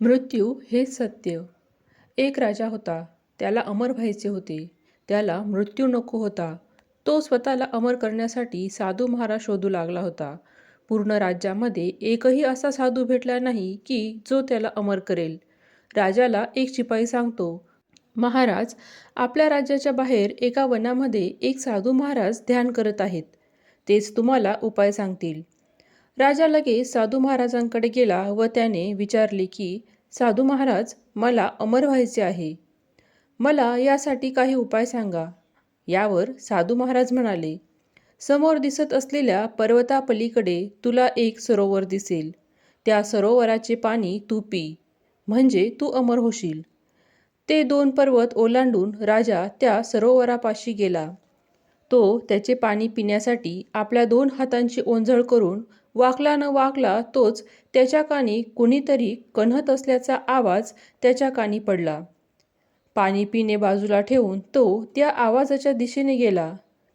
मृत्यू हे सत्य. एक राजा होता त्याला अमर व्हायचे होते. त्याला मृत्यू नको होता. तो स्वतःला अमर करण्यासाठी साधू महाराज शोधू लागला होता. पूर्ण राज्यामध्ये एकही असा साधू भेटला नाही की जो त्याला अमर करेल. राजाला एक शिपाई सांगतो महाराज आपल्या राज्याच्या बाहेर एका वनामध्ये एक साधू महाराज ध्यान करत आहेत. तेच तुम्हाला उपाय सांगतील. राजा लगेच साधू महाराजांकडे गेला व त्याने विचारले की साधू महाराज मला अमर व्हायचे आहे. मला यासाठी काही उपाय सांगा. यावर साधू महाराज म्हणाले समोर दिसत असलेल्या पर्वतापलीकडे तुला एक सरोवर दिसेल. त्या सरोवराचे पाणी तू पी म्हणजे तू अमर होशील. ते दोन पर्वत ओलांडून राजा त्या सरोवरापाशी गेला. तो त्याचे पाणी पिण्यासाठी आपल्या दोन हातांची ओंजळ करून वाकला न वाकला तोच त्याच्या कानी कुणीतरी कण्हत असल्याचा आवाज त्याच्या कानी पडला. पाणी पिणे बाजूला ठेवून तो त्या आवाजाच्या दिशेने गेला.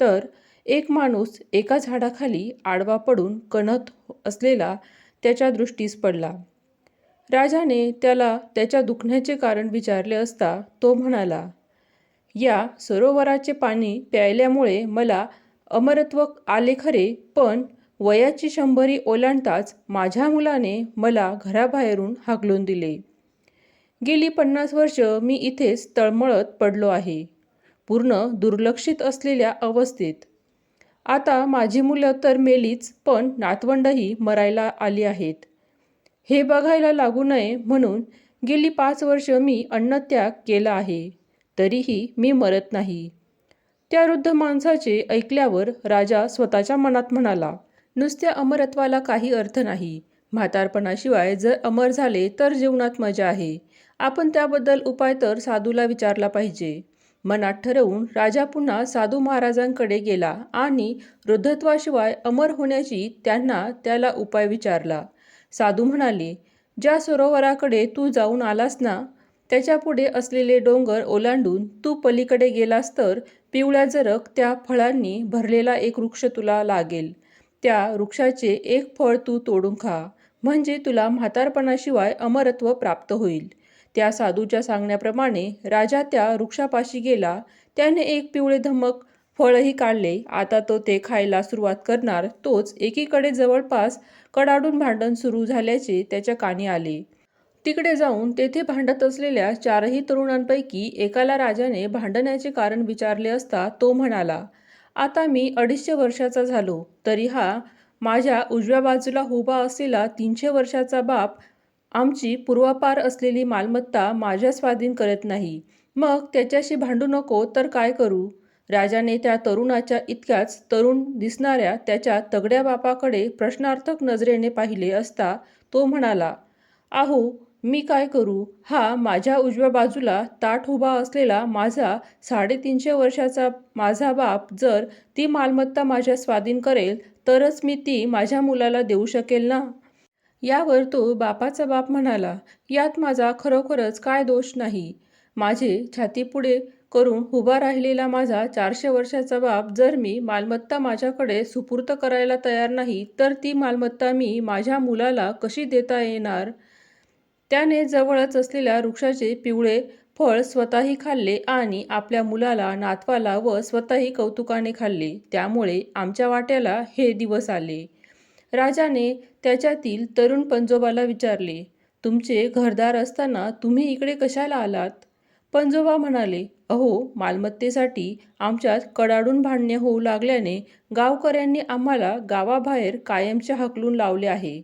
तर एक माणूस एका झाडाखाली आडवा पडून कणत असलेला त्याच्या दृष्टीस पडला. राजाने त्याला त्याच्या दुखण्याचे कारण विचारले असता तो म्हणाला या सरोवराचे पाणी प्यायल्यामुळे मला अमरत्व आले खरे पण वयाची शंभरी ओलांडताच माझ्या मुलाने मला घराबाहेरून हाकलून दिले. गेली पन्नास वर्ष मी इथेच तळमळत पडलो आहे. पूर्ण दुर्लक्षित असलेल्या अवस्थेत. आता माझी मुलं तर मेलीच पण नातवंडही मरायला आली आहेत. हे बघायला लागू नये म्हणून गेली पाच वर्ष मी अन्नत्याग केला आहे. तरीही मी मरत नाही. त्या वृद्ध माणसाचे ऐकल्यावर राजा स्वतःच्या मनात म्हणाला नुसत्या अमरत्वाला काही अर्थ नाही. म्हातारपणाशिवाय जर अमर झाले तर जीवनात मजा आहे. आपण त्याबद्दल उपाय तर साधूला विचारला पाहिजे. मनात ठरवून राजा पुन्हा साधू महाराजांकडे गेला आणि वृद्धत्वाशिवाय अमर होण्याची त्यांना त्याला उपाय विचारला. साधू म्हणाले ज्या सरोवराकडे तू जाऊन आलास ना त्याच्यापुढे असलेले डोंगर ओलांडून तू पलीकडे गेलास तर पिवळ्या जरक त्या फळांनी भरलेला एक वृक्ष तुला लागेल. त्या वृक्षाचे एक फळ तू तोडून खा. म्हणजे तुला म्हातारपणाशिवाय अमरत्व प्राप्त होईल. त्या साधूच्या सांगण्याप्रमाणे राजा त्या वृक्षापाशी गेला. त्याने एक पिवळे धमक फळही काढले. आता तो ते खायला सुरुवात करणार. तोच एकीकडे जवळपास कडाडून भांडण सुरू झाल्याचे त्याच्या कानी आले. तिकडे जाऊन तेथे भांडत असलेल्या चारही तरुणांपैकी एकाला राजाने भांडण्याचे कारण विचारले असता तो म्हणाला आता मी अडीचशे वर्षाचा झालो तरी हा माझ्या उजव्या बाजूला उभा असलेला तीनशे वर्षाचा बाप आमची पूर्वापार असलेली मालमत्ता माझ्या स्वाधीन करत नाही. मग त्याच्याशी भांडू नको तर काय करू? राजाने त्या तरुणाच्या इतक्याच तरुण दिसणाऱ्या त्याच्या तगड्या बापाकडे प्रश्नार्थक नजरेने पाहिले असता तो म्हणाला आहो मी काय करू? हा माझ्या उजव्या बाजूला ताठ उभा असलेला माझा साडेतीनशे वर्षाचा माझा बाप जर ती मालमत्ता माझ्या स्वाधीन करेल तरच मी ती माझ्या मुलाला देऊ शकेल ना? यावर तो बापाचा बाप म्हणाला यात माझा खरोखरच काय दोष नाही. माझे छातीपुढे करून उभा राहिलेला माझा चारशे वर्षाचा बाप जर मी मालमत्ता माझ्याकडे सुपूर्त करायला तयार नाही तर ती मालमत्ता मी माझ्या मुलाला कशी देता येणार? त्याने जवळच असलेल्या वृक्षाचे पिवळे फळ स्वतःही खाल्ले आणि आपल्या मुलाला नातवाला व स्वतःही कौतुकाने खाल्ले. त्यामुळे आमच्या वाट्याला हे दिवस आले. राजाने त्याच्यातील तरुण पंजोबाला विचारले तुमचे घरदार असताना तुम्ही इकडे कशाला आलात? पंजोबा म्हणाले अहो मालमत्तेसाठी आमच्यात कडाडून भांडणे होऊ लागल्याने गावकऱ्यांनी आम्हाला गावाबाहेर कायमचे हकलून लावले आहे.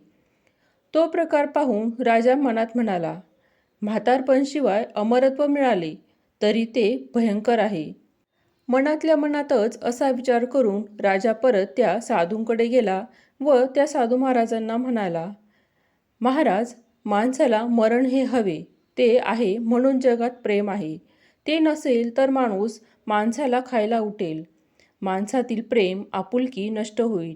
तो प्रकार पाहून राजा मनात म्हणाला म्हातारपणशिवाय अमरत्व मिळाले तरी ते भयंकर आहे. मनातल्या मनातच असा विचार करून राजा परत त्या साधूंकडे गेला व त्या साधू महाराजांना म्हणाला महाराज माणसाला मरण हे हवे ते आहे म्हणून जगात प्रेम आहे. ते नसेल तर माणूस माणसाला खायला उठेल. माणसातील प्रेम आपुलकी नष्ट होईल.